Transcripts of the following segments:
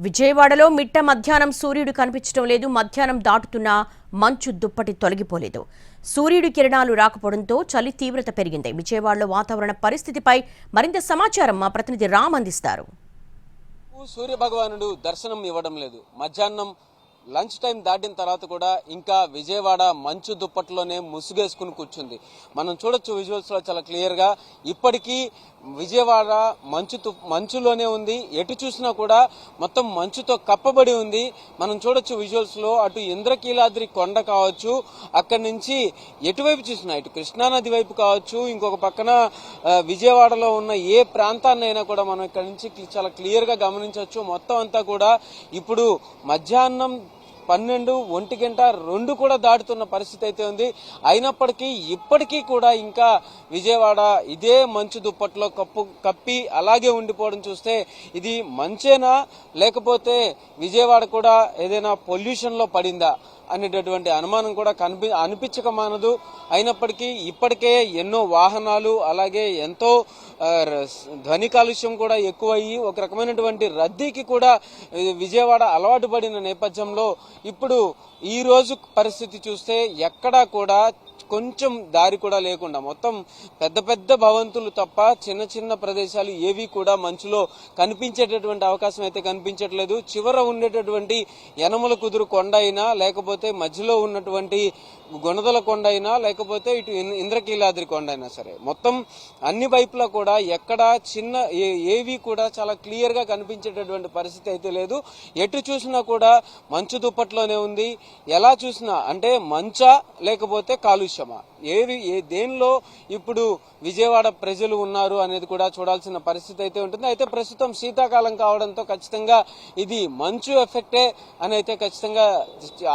విజయవాడలో మిట్ట మధ్యాహ్నం సూర్యుడు కనిపించడం లేదు మధ్యాహ్నం దాటుతున్న మంచు దుప్పటి తొలగిపోలేదు. సూర్యుడి కిరణాలు రాకపోవడంతో చలి తీవ్రత పెరిగింది. విజయవాడలో వాతావరణ పరిస్థితిపై మరింత సమాచారం మా ప్రతినిధి రామ్ అందిస్తారు. సూర్య భగవానుడు దర్శనం ఇవ్వడం లేదు. మధ్యాహ్నం లంచ్ టైం దాటిన తర్వాత కూడా ఇంకా విజయవాడ మంచు దుప్పట్లోనే ముసుగేసుకుని కూర్చుంది. మనం చూడొచ్చు విజువల్స్లో చాలా క్లియర్గా ఇప్పటికీ విజయవాడ మంచు మంచులోనే ఉంది. ఎటు చూసినా కూడా మొత్తం మంచుతో కప్పబడి ఉంది. మనం చూడొచ్చు విజువల్స్లో అటు ఇంద్రకీలాద్రి కొండ కావచ్చు అక్కడి నుంచి ఎటువైపు చూసినా ఇటు కృష్ణానది వైపు కావచ్చు ఇంకొక పక్కన విజయవాడలో ఉన్న ఏ ప్రాంతాన్నైనా కూడా మనం ఇక్కడ నుంచి చాలా క్లియర్గా గమనించవచ్చు. మొత్తం అంతా కూడా ఇప్పుడు మధ్యాహ్నం పన్నెండు ఒంటి గంట రెండు కూడా దాటుతున్న పరిస్థితి అయితే ఉంది. అయినప్పటికీ ఇప్పటికీ కూడా ఇంకా విజయవాడ ఇదే మంచు దుప్పట్లో కప్పు కప్పి అలాగే ఉండిపోవడం చూస్తే ఇది మంచేనా? లేకపోతే విజయవాడ కూడా ఏదైనా పొల్యూషన్లో పడిందా? అనేటటువంటి అనుమానం కూడా కనిపి అనిపించక మానదు. అయినప్పటికీ ఇప్పటికే ఎన్నో వాహనాలు అలాగే ఎంతో ధ్వని కాలుష్యం కూడా ఎక్కువయ్యి ఒక రకమైనటువంటి రద్దీకి కూడా విజయవాడ అలవాటు పడిన నేపథ్యంలో ఇప్పుడు ఈ రోజు పరిస్థితి చూస్తే ఎక్కడా కూడా కొంచెం దారి కూడా లేకుండా మొత్తం పెద్ద పెద్ద భవంతులు తప్ప చిన్న చిన్న ప్రదేశాలు ఏవి కూడా మంచులో కనిపించేటటువంటి అవకాశం అయితే కనిపించట్లేదు. చివర ఉండేటటువంటి యనమల కుదురు కొండ అయినా లేకపోతే మధ్యలో ఉన్నటువంటి గుణదల కొండ అయినా లేకపోతే ఇటు ఇన్- ఇంద్రకీలాద్రి కొండ అయినా సరే మొత్తం అన్ని వైపులా కూడా ఎక్కడ చిన్న ఏ- ఏవి కూడా చాలా క్లియర్గా కనిపించేటటువంటి పరిస్థితి అయితే లేదు. ఎటు చూసినా కూడా మంచు దుప్పట్లోనే ఉంది. ఎలా చూసినా అంటే మంచా లేకపోతే కాలు కాలుష్యమా ఏది ఏ దేనిలో ఇప్పుడు విజయవాడ ప్రజలు ఉన్నారు అనేది కూడా చూడాల్సిన పరిస్థితి అయితే ఉంటుంది. అయితే ప్రస్తుతం శీతాకాలం కావడంతో ఖచ్చితంగా ఇది మంచు ఎఫెక్టే అని అయితే ఖచ్చితంగా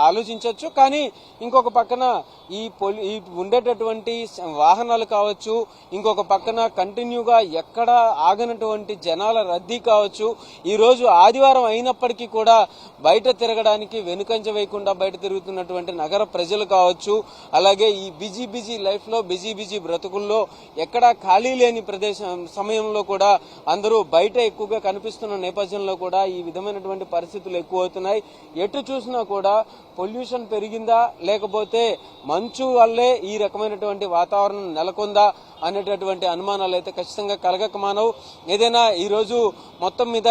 ఆలోచించవచ్చు కానీ ఇంకొక పక్కన ఈ పొలి ఈ ఉండేటటువంటి వాహనాలు కావచ్చు ఇంకొక పక్కన కంటిన్యూగా ఎక్కడ ఆగనటువంటి జనాల రద్దీ కావచ్చు ఈరోజు ఆదివారం అయినప్పటికీ కూడా బయట తిరగడానికి వెనుకంజ వేయకుండా బయట తిరుగుతున్నటువంటి నగర ప్రజలు కావచ్చు అలాగే ఈ ఈ బిజీ బిజీ లైఫ్లో బిజీ బిజీ బ్రతుకుల్లో ఎక్కడా ఖాళీ లేని ప్రదేశం సమయంలో కూడా అందరూ బయట ఎక్కువగా కనిపిస్తున్న నేపథ్యంలో కూడా ఈ విధమైనటువంటి పరిస్థితులు ఎక్కువ అవుతున్నాయి ఎటు చూసినా కూడా పొల్యూషన్ పెరిగిందా లేకపోతే మంచు వల్లే ఈ రకమైనటువంటి వాతావరణం నెలకొందా అనేటటువంటి అనుమానాలు అయితే ఖచ్చితంగా కలగక మానవు. ఏదైనా ఈరోజు మొత్తం మీద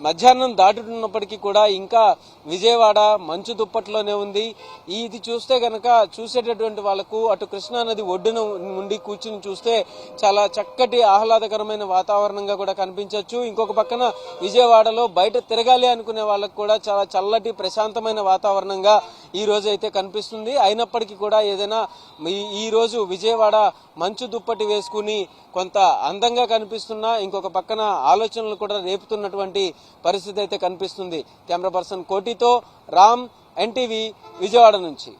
మధ్యాహ్నం దాటుతున్నప్పటికీ కూడా ఇంకా విజయవాడ మంచు దుప్పట్లోనే ఉంది. ఇది చూస్తే గనక చూసేటటువంటి వాళ్ళకు అటు కృష్ణానది ఒడ్డున ఉండి కూర్చుని చూస్తే చాలా చక్కటి ఆహ్లాదకరమైన వాతావరణంగా కూడా కనిపించవచ్చు ఇంకొక పక్కన విజయవాడలో బయట తిరగాలి అనుకునే వాళ్ళకు కూడా చాలా చల్లటి ప్రశాంతమైన వాతావరణంగా ఈ రోజు అయితే కనిపిస్తుంది. అయినప్పటికీ కూడా ఏదైనా ఈ- ఈ రోజు విజయవాడ మంచు దుప్పటి వేసుకుని కొంత అందంగా కనిపిస్తున్నా ఇంకొక పక్కన ఆలోచనలు కూడా ఉన్నటువంటి పరిస్థితి అయితే కనిపిస్తుంది. కెమెరా పర్సన్ కోటితో రామ్ ఎన్టీవీ విజయవాడ నుంచి.